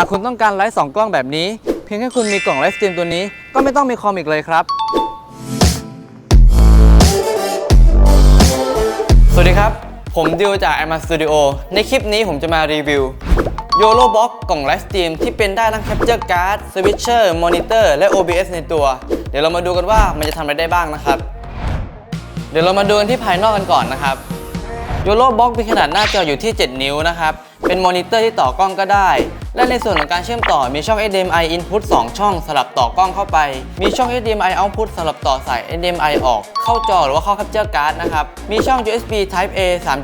ากคุณต้องการไลฟ์สองกล้องแบบนี้ เพียงแค่คุณมีกล่องไลฟ์สตรีมตัวนี้ ก็ไม่ต้องมีคอมอีกเลยครับ สวัสดีครับ ผมดิวจาก m a Studio ในคลิปนี้ผมจะมารีวิว YOLO Box กล่องไลฟ์สตรีมที่เป็นได้ทั้ง Capture Card Switcher Monitor และ OBS ในตัว เดี๋ยวเรามาดูกันว่ามันจะทำอะไรได้บ้างนะครับ เดี๋ยวเรามาดูกันที่ภายนอกกันก่อนนะครับ YOLO Box มีขนาดหน้าจออยู่ที่ 7 นิ้วนะครับ เป็นมอนิเตอร์ที่ต่อกล้องก็ได้ และในส่วนของการเชื่อมต่อมีช่อง HDMI input 2 ช่องสลับต่อกล้องเข้าไป มีช่อง HDMI output สลับต่อสาย HDMI ออก เข้าจอหรือว่าเข้า Capture Card นะครับ มีช่อง USB Type A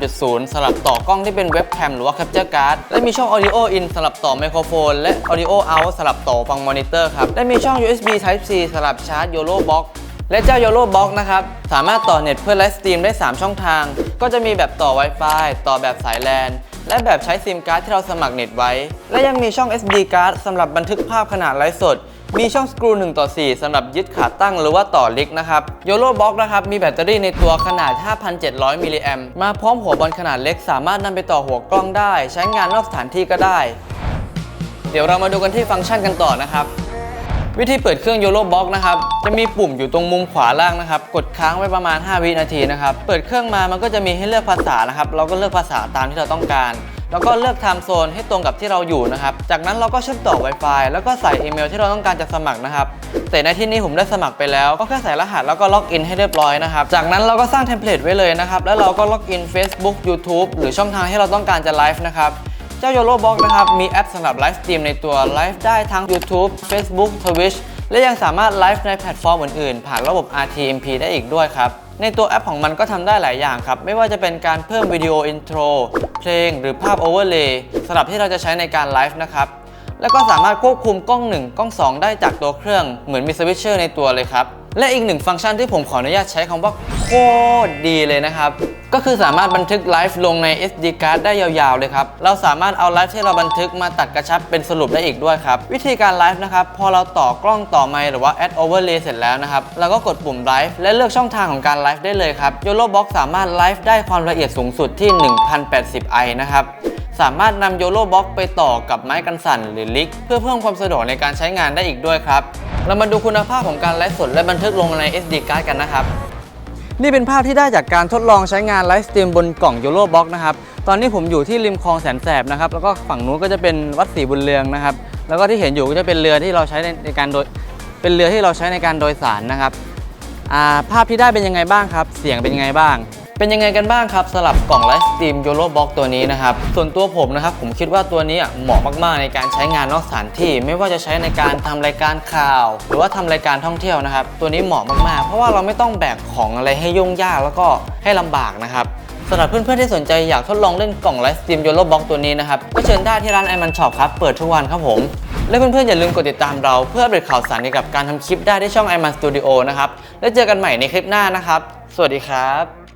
3.0 สลับต่อกล้องที่เป็นเว็บแคมหรือว่า Capture Card และมีช่อง Audio in สลับต่อไมโครโฟน และ Audio out สลับต่อฟังมอนิเตอร์ครับ และมีช่อง USB Type C สลับชาร์จ YOLO Box และเจ้า YOLO Box นะครับ สามารถต่อเน็ตเพื่อไลฟ์สตรีมได้ 3 ช่องทาง ก็จะมีแบบต่อ Wi-Fi ต่อแบบสายแลนและแบบใช้ซิมการ์ดที่เราสมัครเน็ตไว้ และยังมีช่อง SD การ์ดสำหรับบันทึกภาพขนาดไลฟ์สด มีช่องสกรู1ต่อ4สำหรับยึดขาตั้งหรือว่าต่อลิกนะครับ YOLO Box นะครับ มีแบตเตอรี่ในตัวขนาด 5,700 มิลลิแอมมาพร้อมหัวบอลขนาดเล็กสามารถนำไปต่อหัวกล้องได้ ใช้งานนอกสถานที่ก็ได้ เดี๋ยวเรามาดูกันที่ฟังก์ชันกันต่อนะครับ วิธีเปิดเครื่อง YOLO Box นะครับ จะมีปุ่มอยู่ตรงมุมขวาล่างนะครับ กดค้างไว้ประมาณ 5 วินาทีนะครับ เปิดเครื่องมามันก็จะมีให้เลือกภาษานะครับ เราก็เลือกภาษาตามที่เราต้องการ แล้วก็เลือก time zone ให้ตรงกับที่เราอยู่นะครับ จากนั้นเราก็เชื่อมต่อ Wi-Fi แล้วก็ใส่อีเมลที่เราต้องการจะสมัครนะครับ แต่ในที่นี้ผมได้สมัครไปแล้ว ก็แค่ใส่รหัสแล้วก็ล็อกอินให้เรียบร้อยนะครับ จากนั้นเราก็สร้างเทมเพลตไว้เลยนะครับ แล้วเราก็ล็อกอิน Facebook YouTube หรือช่องทางที่เราต้องการจะไลฟ์นะครับ เจ้า YOLO Box นะครับ มีแอปสำหรับไลฟ์สตรีมในตัวไลฟ์ได้ทั้ง YouTube Facebook Twitch และยังสามารถไลฟ์ในแพลตฟอร์มอื่นๆ ผ่านระบบ RTMP ได้อีกด้วยครับ ในตัวแอปของมันก็ทำได้หลายอย่างครับ ไม่ว่าจะเป็นการเพิ่มวิดีโออินโทร เพลงหรือภาพโอเวอร์เลย์สำหรับที่เราจะใช้ในการไลฟ์นะครับ แล้วก็สามารถควบคุมกล้อง 1 กล้อง 2 ได้จากตัวเครื่องเหมือนมีสวิตเชอร์ในตัวเลยครับ และอีกหนึ่งฟังก์ชันที่ผมขออนุญาตใช้คำว่า คตรดีเลยนะครับ ก็คือสามารถบันทึกไลฟ์ลงใน SD card ได้ยาวๆเลยครับ เราสามารถเอาไลฟ์ที่เราบันทึกมาตัดกระชับเป็นสรุปได้อีกด้วยครับ วิธีการไลฟ์นะครับ พอเราต่อกล้องต่อไมค์หรือว่า add overlay เสร็จแล้วนะครับ เราก็กดปุ่มไลฟ์และเลือกช่องทางของการไลฟ์ได้เลยครับ YOLO Box สามารถไลฟ์ได้ความละเอียดสูงสุดที่ 1080i นะครับสามารถนำ YOLO Box ไปต่อกับไม้กันสั่นหรือลิก เพื่อเพิ่มความสะดวกในการใช้งานได้อีกด้วยครับ เรามาดูคุณภาพของการไลฟ์สดและบันทึกลงใน SD card กันนะครับ นี่เป็นภาพที่ได้จากการทดลองใช้งานไลฟ์สตรีมบนกล่องโยโลบ็อกนะครับ ตอนนี้ผมอยู่ที่ริมคลองแสนแสบนะครับ แล้วก็ฝั่งนู้นก็จะเป็นวัดศรีบุญเรืองนะครับ แล้วก็ที่เห็นอยู่ก็จะเป็นเรือที่เราใช้ในในการโดย เป็นเรือที่เราใช้ในการโดยสารนะครับ ภาพที่ได้เป็นยังไงบ้างครับ เสียงเป็นยังไงบ้าง เป็นยังไงกันบ้างครับสำหรับกล่องไลฟ์สตรีม YOLO Box ตัวนี้นะครับ ส่วนตัวผมนะครับ ผมคิดว่าตัวนี้เหมาะมากๆ ในการใช้งานนอกสถานที่ ไม่ว่าจะใช้ในการทำรายการข่าว หรือว่าทำรายการท่องเที่ยวนะครับ ตัวนี้เหมาะมากๆ เพราะว่าเราไม่ต้องแบกของอะไรให้ยุ่งยากแล้วก็ให้ลำบากนะครับสำหรับเพื่อนๆที่สนใจอยากทดลองเล่นกล่องไลฟ์สตรีม YOLO Box ตัวนี้นะครับก็เชิญได้ที่ร้านไอมันช็อปครับเปิดทุกวันครับผมและเพื่อนๆอย่าลืมกดติดตามเราเพื่ออัปเดตข่าวสารเกี่ยวกับการทำคลิปได้ที่ช่อง i m a n Studio นะครับ แล้วเจอกันใหม่ในคลิปหน้านะครับ สวัสดีครับ